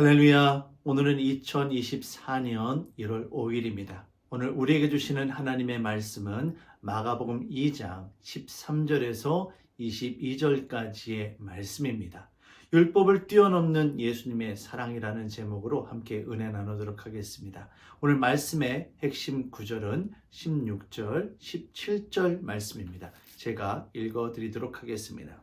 할렐루야. 오늘은 2024년 1월 5일입니다. 오늘 우리에게 주시는 하나님의 말씀은 마가복음 2장 13절에서 22절까지의 말씀입니다. 율법을 뛰어넘는 예수님의 사랑이라는 제목으로 함께 은혜 나누도록 하겠습니다. 오늘 말씀의 핵심 구절은 16절, 17절 말씀입니다. 제가 읽어 드리도록 하겠습니다.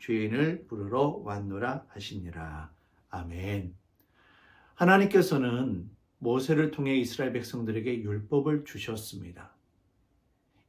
죄인을 부르러 왔노라 하시니라. 아멘. 하나님께서는 모세를 통해 이스라엘 백성들에게 율법을 주셨습니다.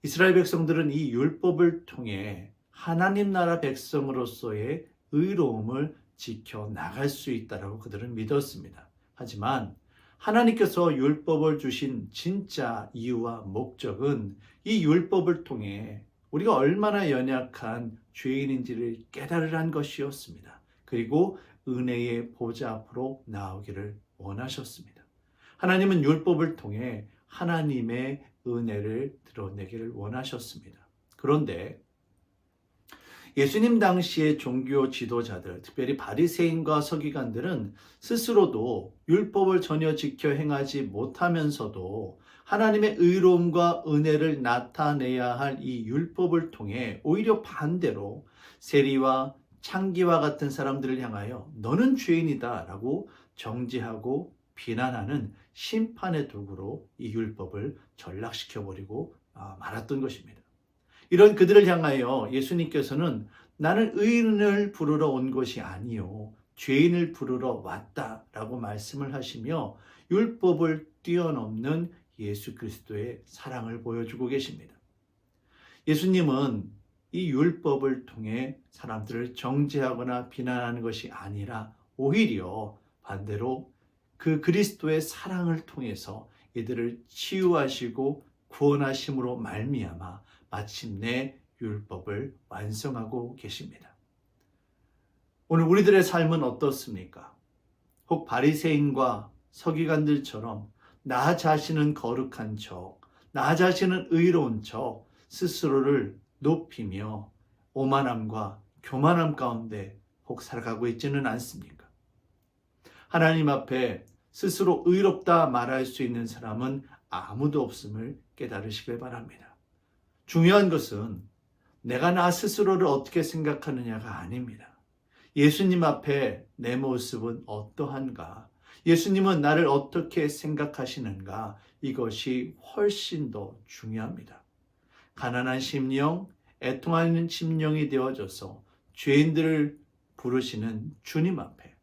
이스라엘 백성들은 이 율법을 통해 하나님 나라 백성으로서의 의로움을 지켜 나갈 수 있다라고 그들은 믿었습니다. 하지만 하나님께서 율법을 주신 진짜 이유와 목적은 이 율법을 통해 우리가 얼마나 연약한 죄인인지를 깨달으란 것이었습니다. 그리고 은혜의 보좌 앞으로 나오기를 원하셨습니다. 하나님은 율법을 통해 하나님의 은혜를 드러내기를 원하셨습니다. 그런데 예수님 당시의 종교 지도자들, 특별히 바리새인과 서기관들은 스스로도 율법을 전혀 지켜 행하지 못하면서도 하나님의 의로움과 은혜를 나타내야 할 이 율법을 통해 오히려 반대로 세리와 창기와 같은 사람들을 향하여 너는 죄인이다 라고 정죄하고 비난하는 심판의 도구로 이 율법을 전락시켜 버리고 아, 말았던 것입니다. 이런 그들을 향하여 예수님께서는 나는 의인을 부르러 온 것이 아니요 죄인을 부르러 왔다라고 말씀을 하시며 율법을 뛰어넘는 예수 그리스도의 사랑을 보여주고 계십니다. 예수님은 이 율법을 통해 사람들을 정죄하거나 비난하는 것이 아니라 오히려 반대로 그 그리스도의 사랑을 통해서 이들을 치유하시고 구원하심으로 말미암아 마침내 율법을 완성하고 계십니다. 오늘 우리들의 삶은 어떻습니까? 혹 바리새인과 서기관들처럼 나 자신은 거룩한 척, 나 자신은 의로운 척 스스로를 높이며 오만함과 교만함 가운데 혹 살아가고 있지는 않습니까? 하나님 앞에 스스로 의롭다 말할 수 있는 사람은 아무도 없음을 깨달으시길 바랍니다. 중요한 것은 내가 나 스스로를 어떻게 생각하느냐가 아닙니다. 예수님 앞에 내 모습은 어떠한가? 예수님은 나를 어떻게 생각하시는가? 이것이 훨씬 더 중요합니다. 가난한 심령, 애통하는 심령이 되어져서 죄인들을 부르시는 주님 앞에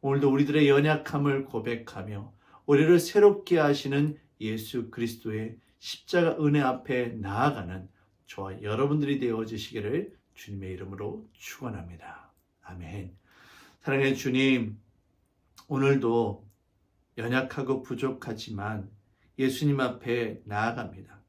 오늘도 우리들의 연약함을 고백하며 우리를 새롭게 하시는 예수 그리스도의 십자가 은혜 앞에 나아가는 저와 여러분들이 되어지시기를 주님의 이름으로 축원합니다. 아멘. 사랑하는 주님, 오늘도 연약하고 부족하지만 예수님 앞에 나아갑니다.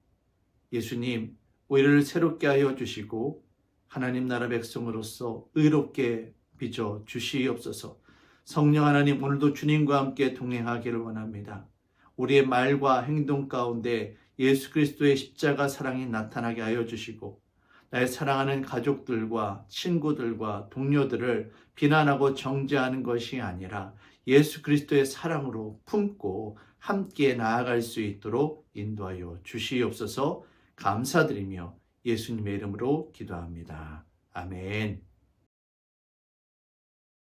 예수님, 우리를 새롭게 하여 주시고 하나님 나라 백성으로서 의롭게 빚어 주시옵소서. 성령 하나님 오늘도 주님과 함께 동행하기를 원합니다. 우리의 말과 행동 가운데 예수 그리스도의 십자가 사랑이 나타나게 하여 주시고 나의 사랑하는 가족들과 친구들과 동료들을 비난하고 정죄하는 것이 아니라 예수 그리스도의 사랑으로 품고 함께 나아갈 수 있도록 인도하여 주시옵소서 감사드리며 예수님의 이름으로 기도합니다. 아멘.